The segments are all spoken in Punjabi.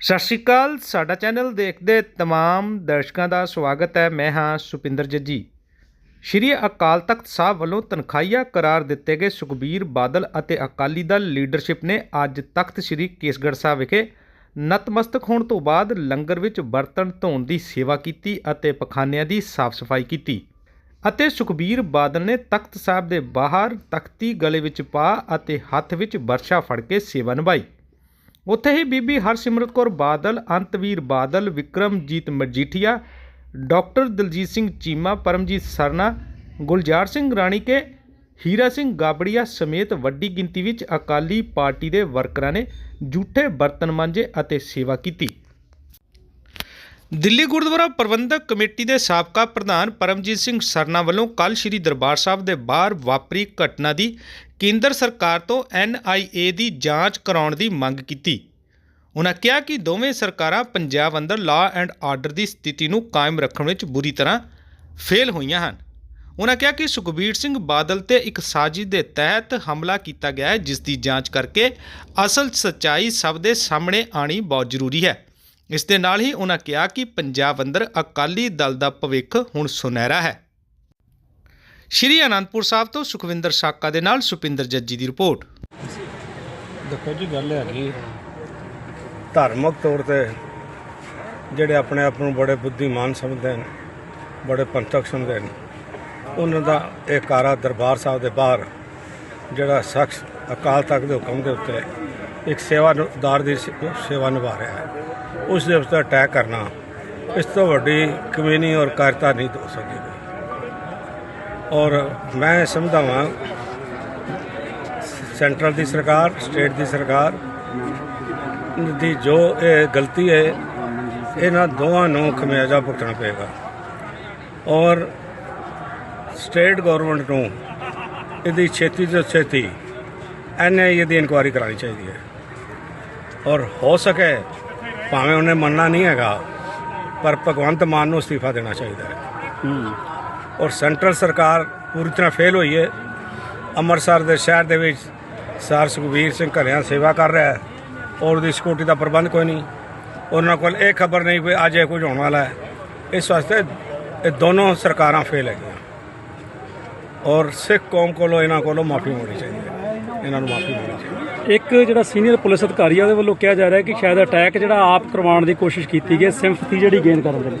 ਸਤਿ ਸ਼੍ਰੀ ਅਕਾਲ, ਸਾਡਾ ਚੈਨਲ ਦੇਖਦੇ ਤਮਾਮ ਦਰਸ਼ਕਾਂ ਦਾ ਸਵਾਗਤ ਹੈ। ਮੈਂ ਹਾਂ ਸੁਪਿੰਦਰ ਜੱਜੀ। ਸ਼੍ਰੀ ਅਕਾਲ ਤਖਤ ਸਾਹਿਬ ਵੱਲੋਂ ਤਨਖਾਹੀਆ ਕਰਾਰ ਦਿੱਤੇ ਗਏ ਸੁਖਬੀਰ ਬਾਦਲ ਅਤੇ ਅਕਾਲੀ ਦਲ ਲੀਡਰਸ਼ਿਪ ਨੇ ਅੱਜ ਤਖਤ ਸ਼੍ਰੀ ਕੇਸਗੜ੍ਹ ਸਾਹਿਬ ਵਿਖੇ ਨਤਮਸਤਕ ਹੋਣ ਤੋਂ ਬਾਅਦ ਲੰਗਰ ਵਿੱਚ ਬਰਤਨ ਧੋਣ ਦੀ ਸੇਵਾ ਕੀਤੀ ਅਤੇ ਪਖਾਨਿਆਂ ਦੀ ਸਾਫ਼ ਸਫ਼ਾਈ ਕੀਤੀ ਅਤੇ ਸੁਖਬੀਰ ਬਾਦਲ ਨੇ ਤਖਤ ਸਾਹਿਬ ਦੇ ਬਾਹਰ ਤਖਤੀ ਗਲੇ ਵਿੱਚ ਪਾ ਅਤੇ ਹੱਥ ਵਿੱਚ ਵਰਸ਼ਾ ਫੜ ਕੇ ਸੇਵਾ ਨਿਭਾਈ। ਉੱਥੇ ਹੀ ਬੀਬੀ ਹਰਸਿਮਰਤ ਕੌਰ ਬਾਦਲ, ਅੰਤਵੀਰ ਬਾਦਲ, ਵਿਕਰਮਜੀਤ ਮਜੀਠੀਆ, ਡਾਕਟਰ ਦਲਜੀਤ ਸਿੰਘ ਚੀਮਾ, ਪਰਮਜੀਤ ਸਰਨਾ, ਗੁਲਜ਼ਾਰ ਸਿੰਘ ਰਾਣੀ ਕੇ ਹੀਰਾ ਸਿੰਘ ਗਾਬੜੀਆ ਸਮੇਤ ਵੱਡੀ ਗਿਣਤੀ ਵਿੱਚ ਅਕਾਲੀ ਪਾਰਟੀ ਦੇ ਵਰਕਰਾਂ ਨੇ ਝੂਠੇ ਬਰਤਨ ਮਾਂਜੇ ਅਤੇ ਸੇਵਾ ਕੀਤੀ। ਦਿੱਲੀ ਗੁਰਦੁਆਰਾ ਪ੍ਰਬੰਧਕ ਕਮੇਟੀ ਦੇ ਸਾਬਕਾ ਪ੍ਰਧਾਨ ਪਰਮਜੀਤ ਸਿੰਘ ਸਰਨਾ ਵੱਲੋਂ ਕੱਲ ਸ੍ਰੀ ਦਰਬਾਰ ਸਾਹਿਬ ਦੇ ਬਾਹਰ ਵਾਪਰੀ ਘਟਨਾ ਦੀ ਕੇਂਦਰ ਸਰਕਾਰ ਤੋਂ ਐਨਆਈਏ ਦੀ ਜਾਂਚ ਕਰਾਉਣ ਦੀ ਮੰਗ ਕੀਤੀ। ਉਨ੍ਹਾਂ ਕਿਹਾ ਕਿ ਦੋਵੇਂ ਸਰਕਾਰਾਂ ਪੰਜਾਬ ਅੰਦਰ ਲਾਅ ਐਂਡ ਆਰਡਰ ਦੀ ਸਥਿਤੀ ਨੂੰ ਕਾਇਮ ਰੱਖਣ ਵਿੱਚ ਬੁਰੀ ਤਰ੍ਹਾਂ ਫੇਲ ਹੋਈਆਂ ਹਨ। ਉਹਨਾਂ ਕਿਹਾ ਕਿ ਸੁਖਬੀਰ ਸਿੰਘ ਬਾਦਲ ਤੇ ਇੱਕ ਸਾਜ਼ਿਸ਼ ਦੇ ਤਹਿਤ ਹਮਲਾ ਕੀਤਾ ਗਿਆ ਹੈ, ਜਿਸ ਦੀ ਜਾਂਚ ਕਰਕੇ ਅਸਲ ਸੱਚਾਈ ਸਭ ਦੇ ਸਾਹਮਣੇ ਆਣੀ ਬਹੁਤ ਜ਼ਰੂਰੀ ਹੈ। ਇਸ ਦੇ ਨਾਲ ਹੀ ਉਹਨਾਂ ਕਿਹਾ ਕਿ ਪੰਜਾਬ ਅੰਦਰ ਅਕਾਲੀ ਦਲ ਦਾ ਭਵਿੱਖ ਹੁਣ ਸੁਨਹਿਰਾ ਹੈ। ਸ਼੍ਰੀ ਅਨੰਦਪੁਰ ਸਾਹਿਬ ਤੋਂ ਸੁਖਵਿੰਦਰ ਸਾਕਾ ਦੇ ਨਾਲ ਸੁਪਿੰਦਰ ਜੱਜੀ ਦੀ ਰਿਪੋਰਟ। ਦੇਖੋ ਜੀ, ਗੱਲ ਹੈਗੀ ਧਾਰਮਿਕ ਤੌਰ ਤੇ ਜਿਹੜੇ ਆਪਣੇ ਆਪ ਨੂੰ ਬੜੇ ਬੁੱਧੀਮਾਨ ਸਮਝਦੇ ਨੇ ਬੜੇ ਪੰਥਕ ਸਮਝਦੇ ਨੇ ਉਹਨਾਂ ਦਾ ਇਹ ਕਾਰਾ ਦਰਬਾਰ ਸਾਹਿਬ ਦੇ ਬਾਹਰ, ਜਿਹੜਾ ਸ਼ਖਸ ਅਕਾਲ ਤਖਤ ਦੇ ਹੁਕਮ ਦੇ ਉੱਤੇ ਇੱਕ ਸੇਵਾਦਾਰ ਦੀ ਸੇ- ਸੇਵਾ ਨਿਭਾ ਰਿਹਾ ਹੈ। ਉਸ ਦੇ ਉੱਤੇ ਅਟੈਕ ਕਰਨਾ, ਇਸ ਤੋਂ ਵੱਡੀ ਕਮੀਨੀ ਔਰ ਕਾਇਰਤਾ ਨਹੀਂ ਹੋ ਸਕਦੀ। ਔਰ ਮੈਂ ਸਮਝਦਾ ਹਾਂ ਸੈਂਟਰਲ ਦੀ ਸਰਕਾਰ, ਸਟੇਟ ਦੀ ਸਰਕਾਰ, ਦੀ ਜੋ ਇਹ ਗਲਤੀ ਹੈ, ਇਹਨਾਂ ਦੋਵਾਂ ਨੂੰ ਖਮਿਆਜਾ ਭੁਗਤਣਾ ਪਏਗਾ। ਔਰ ਸਟੇਟ ਗਵਰਨਮੈਂਟ ਨੂੰ ਇਹਦੀ ਛੇਤੀ ਤੋਂ ਛੇਤੀ ਐਨਆਈਏ ਦੀ ਇਨਕੁਆਇਰੀ ਕਰਾਉਣੀ ਚਾਹੀਦੀ ਹੈ। ਔਰ ਹੋ ਸਕੇ ਭਾਵੇਂ ਉਹਨੇ ਮੰਨਣਾ ਨਹੀਂ ਹੈਗਾ ਪਰ ਭਗਵੰਤ ਮਾਨ ਨੂੰ ਅਸਤੀਫਾ ਦੇਣਾ ਚਾਹੀਦਾ ਹੈ। ਔਰ ਸੈਂਟਰਲ ਸਰਕਾਰ ਪੂਰੀ ਤਰ੍ਹਾਂ ਫੇਲ ਹੋਈ ਹੈ। ਅੰਮ੍ਰਿਤਸਰ ਦੇ ਸ਼ਹਿਰ ਦੇ ਵਿੱਚ ਸਰ ਸੁਖਬੀਰ ਸਿੰਘ ਘਰਿਆਂ ਸੇਵਾ ਕਰ ਰਿਹਾ ਹੈ। ਔਰ ਉਹਦੀ ਸਿਕਿਉਰਿਟੀ ਦਾ ਪ੍ਰਬੰਧ ਕੋਈ ਨਹੀਂ। ਉਹਨਾਂ ਕੋਲ ਇਹ ਖਬਰ ਨਹੀਂ ਕਿ ਅੱਜ ਇਹ ਕੁਝ ਹੋਣ ਵਾਲਾ ਹੈ। ਇਸ ਵਾਸਤੇ ਇਹ ਦੋਨੋਂ ਸਰਕਾਰਾਂ ਫੇਲ ਹੈਗੀਆਂ। ਔਰ ਸਿੱਖ ਕੌਮ ਕੋਲੋਂ ਇਹਨਾਂ ਕੋਲੋਂ ਮਾਫੀ ਮੰਗਣੀ ਚਾਹੀਦੀ ਹੈ। ਇਹਨਾਂ ਨੂੰ ਮਾਫੀ ਮੰਗਣੀ ਚਾਹੀਦੀ ਹੈ। ਇੱਕ ਜਿਹੜਾ ਸੀਨੀਅਰ ਪੁਲਿਸ ਅਧਿਕਾਰੀ ਆ ਉਹਦੇ ਵੱਲੋਂ ਕਿਹਾ ਜਾ ਰਿਹਾ ਕਿ ਸ਼ਾਇਦ ਅਟੈਕ ਜਿਹੜਾ ਆਪ ਕਰਵਾਉਣ ਦੀ ਕੋਸ਼ਿਸ਼ ਕੀਤੀ ਗਈ ਸਿੰਪਥੀ ਜਿਹੜੀ ਗੇਨ ਕਰਨ ਦੇ ਲਈ।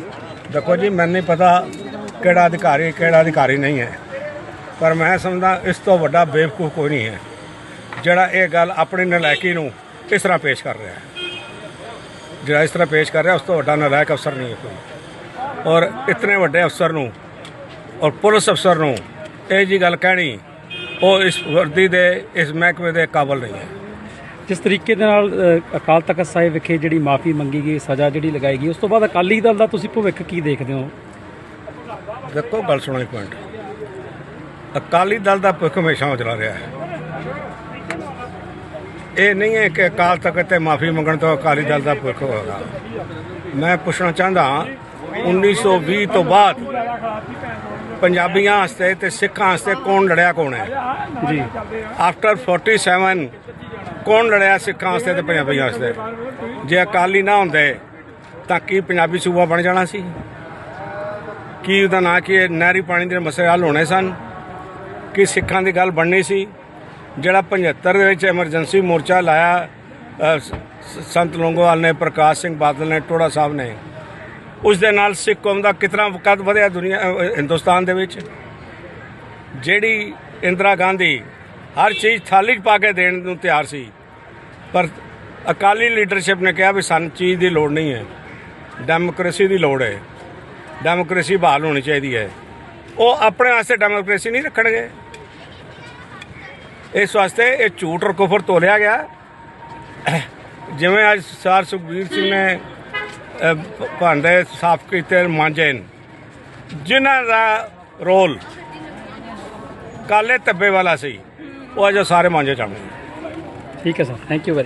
ਦੇਖੋ ਜੀ ਮੈਨੂੰ ਨਹੀਂ ਪਤਾ ਕਿਹੜਾ ਅਧਿਕਾਰੀ ਕਿਹੜਾ ਅਧਿਕਾਰੀ ਨਹੀਂ ਹੈ। ਪਰ ਮੈਂ ਸਮਝਦਾ ਇਸ ਤੋਂ ਵੱਡਾ ਬੇਵਕੂਫ ਕੋਈ ਨਹੀਂ ਹੈ। ਜਿਹੜਾ ਇਹ ਗੱਲ ਆਪਣੀ ਨਲਾਇਕੀ ਨੂੰ ਇਸ ਤਰ੍ਹਾਂ ਪੇਸ਼ ਕਰ ਰਿਹਾ ਹੈ। ਜਿਹੜਾ ਇਸ ਤਰ੍ਹਾਂ ਪੇਸ਼ ਕਰ ਰਿਹਾ ਉਸ ਤੋਂ ਵੱਡਾ ਨਲਾਇਕ ਅਫਸਰ ਨਹੀਂ ਹੈ ਕੋਈ। ਔਰ ਇਤਨੇ ਵੱਡੇ ਅਫਸਰ ਨੂੰ ਔਰ ਪੁਲਿਸ ਅਫਸਰ ਨੂੰ ਇਹ ਜੀ ਗੱਲ ਕਹਿਣੀ ਉਹ ਇਸ ਵਰਦੀ ਦੇ ਇਸ ਮਹਿਕਮੇ ਦੇ ਕਾਬਲ ਨਹੀਂ ਹੈ। ਜਿਸ ਤਰੀਕੇ ਦੇ ਨਾਲ ਅ, ਅਕਾਲ ਤਖਤ ਸਾਹਿਬ ਵਿਖੇ ਜਿਹੜੀ ਮਾਫੀ ਮੰਗੀ ਗਈ ਸਜ਼ਾ ਜਿਹੜੀ ਲਗਾਈ ਗਈ ਉਸ ਤੋਂ ਬਾਅਦ ਅਕਾਲੀ ਦਲ ਦਾ ਤੁਸੀਂ ਭਵਿੱਖ ਕੀ ਦੇਖਦੇ ਹੋ? ਦੇਖੋ ਗੱਲ ਸੁਣੋ ਇੱਕ ਮਿੰਟ। ਅਕਾਲੀ ਦਲ ਦਾ ਭੁੱਖ ਹਮੇਸ਼ਾ ਉਜਲਾ ਰਿਹਾ ਹੈ। ਇਹ ਨਹੀਂ ਹੈ ਕਿ ਅਕਾਲ ਤਖਤ ਤੇ ਮਾਫੀ ਮੰਗਣ ਤੋਂ ਅਕਾਲੀ ਦਲ ਦਾ ਭੁੱਖ ਹੋਵੇਗਾ ਮੈਂ ਪੁੱਛਣਾ ਚਾਹੁੰਦਾ ਹਾਂ 1920 ਤੋਂ ਬਾਅਦ ਪੰਜਾਬੀਆਂ ਵਾਸਤੇ ਤੇ ਸਿੱਖਾਂ ਵਾਸਤੇ ਕੌਣ ਲੜਿਆ ਕੌਣ ਹੈ? ਜੀ। ਆਫਟਰ 47 ਕੌਣ ਲੜਿਆ ਸਿੱਖਾਂ ਵਾਸਤੇ ਤੇ ਪੰਜਾਬੀਆਂ ਵਾਸਤੇ? ਜੇ ਅਕਾਲੀ ਨਾ ਹੁੰਦੇ, ਤਾਂ ਕੀ ਪੰਜਾਬੀ ਸੂਬਾ ਬਣ ਜਾਣਾ ਸੀ? ਕੀ ਉਹਦਾ ਨਾਂ ਕੀ ਨਹਿਰੀ ਪਾਣੀ ਦੇ ਮਸਲੇ ਹੱਲ ਹੋਣੇ ਸਨ? ਕਿ ਸਿੱਖਾਂ ਦੀ ਗੱਲ ਬਣਨੀ ਸੀ? ਜਿਹੜਾ 75 ਦੇ ਵਿੱਚ ਐਮਰਜੈਂਸੀ ਮੋਰਚਾ ਲਾਇਆ ਸੰਤ ਲੋਂਗੋਵਾਲ ਨੇ, ਪ੍ਰਕਾਸ਼ ਸਿੰਘ ਬਾਦਲ ਨੇ, ਟੋੜਾ ਸਾਹਿਬ ਨੇ ਉਸ ਦੇ ਨਾਲ ਸਿੱਖ ਕੌਮ ਦਾ ਕਿਤਨਾ ਕਦ ਵਧਿਆ ਦੁਨੀਆ ਹਿੰਦੁਸਤਾਨ ਦੇ ਵਿੱਚ? ਜਿਹੜੀ ਇੰਦਰਾ ਗਾਂਧੀ ਹਰ ਚੀਜ਼ ਥਾਲੀ 'ਚ ਪਾ ਕੇ ਦੇਣ ਨੂੰ ਤਿਆਰ ਸੀ, ਪਰ ਅਕਾਲੀ ਲੀਡਰਸ਼ਿਪ ਨੇ ਕਿਹਾ ਵੀ ਸਾਨੂੰ ਚੀਜ਼ ਦੀ ਲੋੜ ਨਹੀਂ ਹੈ। ਡੈਮੋਕ੍ਰੇਸੀ ਦੀ ਲੋੜ ਹੈ। ਡੈਮੋਕ੍ਰੇਸੀ ਬਹਾਲ ਹੋਣੀ ਚਾਹੀਦੀ ਹੈ। ਉਹ ਆਪਣੇ ਵਾਸਤੇ ਡੈਮੋਕ੍ਰੇਸੀ ਨਹੀਂ ਰੱਖਣਗੇ। ਇਸ ਵਾਸਤੇ ਇਹ ਝੂਠ ਔਰ ਕੁਫਰ ਤੋਲਿਆ ਗਿਆ। ਜਿਵੇਂ ਅੱਜ ਸਰ ਸੁਖਬੀਰ ਸਿੰਘ ਨੇ ਭਾਂਡੇ ਸਾਫ਼ ਕੀਤੇ, ਮਾਂਜੇ ਨੇ। ਜਿਨ੍ਹਾਂ ਦਾ ਰੋਲ ਕਾਲੇ ਧੱਬੇ ਵਾਲਾ ਸੀ, ਉਹ ਅੱਜ ਸਾਰੇ ਮਾਂਜੇ ਚਾਹੁੰਦੇ ਠੀਕ ਹੈ ਸਰ ਥੈਂਕ ਯੂ ਵੈਰੀ